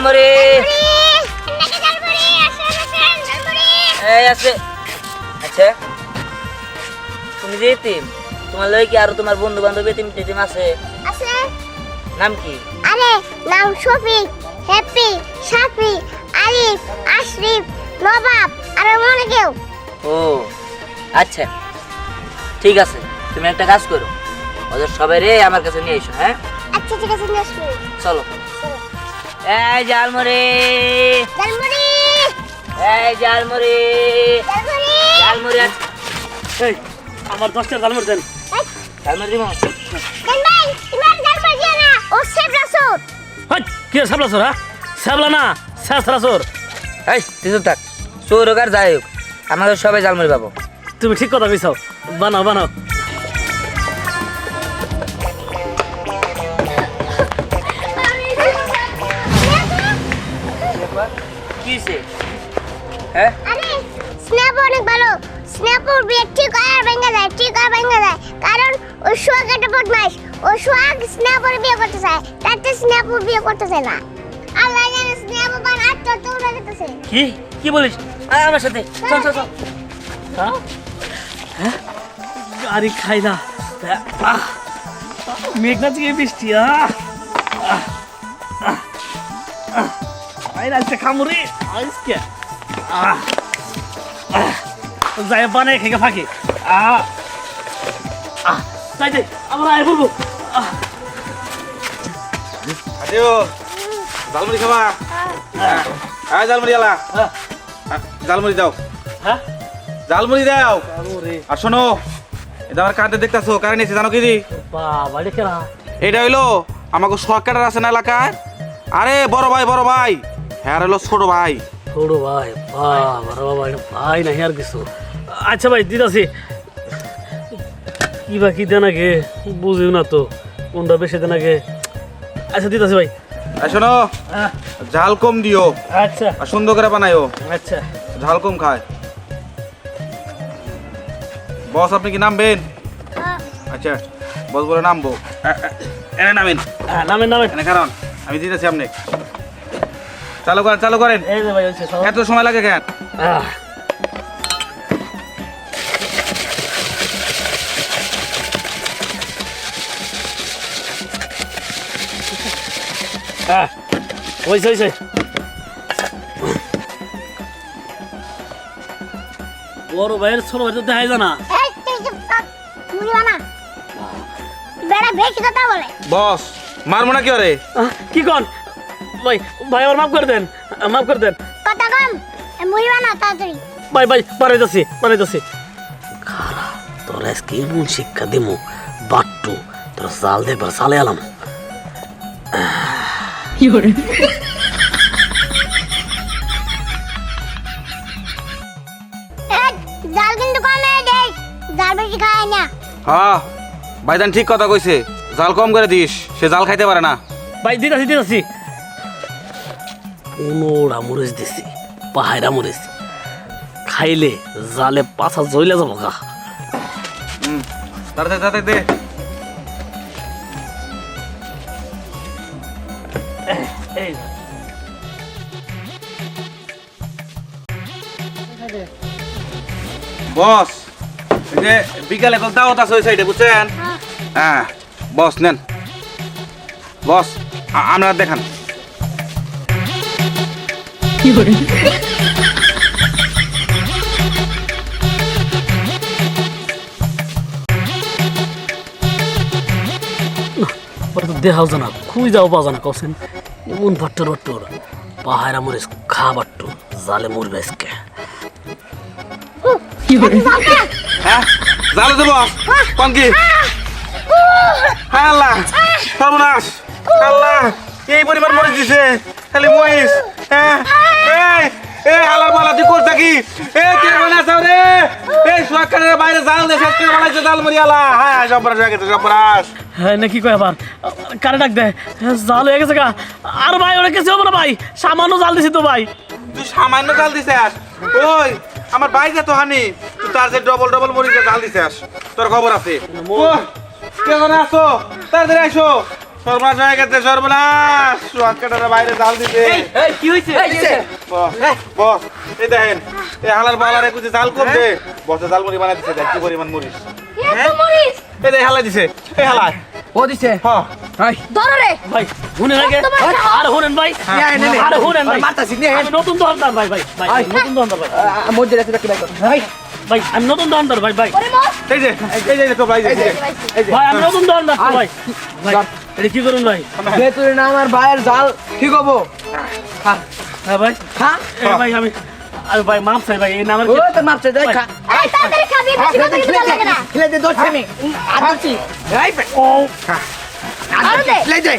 ঝালমুড়ি। এই আছে। আচ্ছা। তুমি যে তোমার লয় কি আরও তোমার বন্ধু বান্ধব টেতিম আছে? নাম কি? আরে নাম শফিক হ্যাপি সাফি আরিফ আশরিফ নবাব আর মনে কেউ। ও আচ্ছা। ঠিক আছে তুমি একটা কাজ করো। ওদের সবাই রে আমার কাছে নিয়ে এসো হ্যাঁ? আচ্ছা ঠিক আছে নেক্সট চলো। এই ঝালমুড়ি। জালমুড়ি এই জালমুড়ি ঝালমুড়ি। আছে এই আমার দশটা জালমুড়ি দেন। এই, ঝালমুড়ি দিব? দেন ভাই জালমুড়ি দিও না ও সেব রাসুত হাই কি সাবলা সর হ্যাঁ? সাবলা না সর। এই তুই চুপ থাক। চোর হোক আর যাই হোক আমাদের সবাই ঝালমুড়ি পাবো। তুমি ঠিক কথা কইছাও বানাও বানাও। কিসে হ্যাঁ? আরে স্ন্যাপ অনেক ভালো। স্ন্যাপর বিয়ে ঠিক হয় আর ভেঙে যায় ঠিক হয় ভেঙে যায়। কারণ ওই সোহাগ একটা বদমাইশ। ওই সোহাগ স্ন্যাপর বিয়ে করতে চায় তাতে স্ন্যাপর বিয়ে করতে চায় না। আল্লাহ জানে স্ন্যাপ আত্মহত্যা কি? কি বলিস? আয় আমার সাথে। চল চল চল। হ্যাঁ? গাড়ি খাই না আহ, মেঘনা থেকে বৃষ্টি আহ! আহ, আহ, আহ। আই রাখতে খামুরি আজকে আহ আহ, যাই বানে খেয়ে ফাঁকি আমরা আয় বলব আদিও জালমুড়ি খাবা আয় জালমুড়ি আলা হ্যাঁ জালমুড়ি দাও হ্যাঁ জালমুড়ি দাও আর শোনো এটা আমার কাঁদে দেখতেছো কারে নিয়েছে জানো কি দি বাবা এটা হইল আমাকে কাটার আছে না এলাকায় আরে বড় ভাই বড় ভাই হ্যাঁ হলো ছোট ভাই। ছোট ভাই বাবা বাবা ভাই না আর কিছু। আচ্ছা ভাই দিদাসি কি বা কি দেন আগে? বুঝিও না তো কোনটা বেশি দেন আগে? আচ্ছা দিদাসি ভাই। শোনো ঝাল কম দিও। আচ্ছা। আর সুন্দর করে বানাইও। আচ্ছা। ঝাল কম খায়। বস আপনি কি নামবেন? আচ্ছা বস বলে নামবো। এনে নামেন। হ্যাঁ নামেন নামেন। এনে কারণ আমি দিতেছি আপনি চালু করেন চালু করেন। এই যে ভাই হচ্ছে এত সময় লাগে কেন? হইছে হইছে। বড় ভাইয়ের ছোট ভাই তো দেখাই জানা বেড়া বেশি কথা বলে। বস মারবো না কি রে কি কন? ভাই ভাই আমার মাফ করে দেন মাফ করে দেন। কথা কম এই মুড়ি বানা তাড়াতাড়ি। ভাই ভাই যাচ্ছি যাচ্ছি। খারা তোর আজকে এমন শিক্ষা দিমু বাট্টু তোর চাল দেখবার চালে আলাম। জাল কিন্তু কমে দেই জাল বেশি খায় না। হ্যাঁ ভাইজান ঠিক কথা কইছে জাল কম করে দিস সে জাল খাইতে পারে না। ভাই দিতাছি দিতাছি। পনেরোটা মরিচ দিছি পাহাড়া মরিচ খাইলে জালে পাছা জ্বলে যাব গা। তাড়াতাড়ি তাড়াতাড়ি দে। বস এই যে বিকালে কোন দাওয়াত আছে ওই সাইডে বুঝছেন? হ্যাঁ। বস নেন। বস আ- আপনারা দেখান। ওরা তো দেখাও জানা, খুঁই যাও পাওয়া জানা কছেন এমন বাট্টুর বাট্টুর পাহাড়া মরিচ খা বাট্টু জালে মরবে আজকে। হ্যাঁ জালে দেব। কোন হ্যাঁ আল্লাহ। সর্বনাশ। আল্লাহ, এই পরিবার মরে দিছে। খালি মহিষ। হ্যাঁ। এই এই হালার মালা তুই করছ কি এ কে বানাছ রে এই সুয়াকারের বাইরে জাল দে শেষ করে বানাইছে জাল মরি আলা হ্যাঁ সবরাস হয়ে গেছে সবরাস হ্যাঁ নাকি কয় আবার কারে ডাক দে জাল হয়ে গেছে গা আর ভাই ওরা কিছু হবে না ভাই সামান্য জাল দিছি তো ভাই তুই সামান্য জাল দিছিস ওই আমার ভাই যে তো হানি তুই তার যে ডবল ডবল মরিচে জাল দিছিস তোর খবর আছে কে জানে আসো তাড়াতাড়ি আসো সর্বনাশ হয়ে গেছে সর্বনাশ সোহাগ কাটারা বাইরে জাল দিতে কি হয়েছে বস বস এই দেখেন এই হালার বালার একুশে জাল করবে বসে জাল মুড়ি বানাই দিছে দেখ কি পরিমাণ মরিস মরিস এই দেখ হালাই দিছে এই হালাই ও দিছে? হ্যাঁ ধরো রে। ভাই আগে। আর ভাই। আর শুনেন ভাই। মারতাছি নিয়ে আমি নতুন দোকানদার ভাই ভাই ভাই নতুন দোকানদার ভাই। মধ্যে ভাই। ভাই ভাই আমি নতুন দোকানদার ভাই ভাই। ওরে এই যে এই যে তো ভাই এই যে ভাই আমি নতুন দোকানদার ভাই। ভাই এটা কি করুন ভাই? যেহেতু না আমার ভাইয়ের জাল ঠিক হব হ্যাঁ। ভাই। হ্যাঁ ভাই আমি আরে ভাই মাপ চাই ভাই এই নামের ও তো মারছে দেখ খা। এই তাড়াতাড়ি খাবি বেশি কথা কিন্তু লাগে না। খেলে দে দোষ আমি। আর দিছি ও। আরও দে। খেলে দে।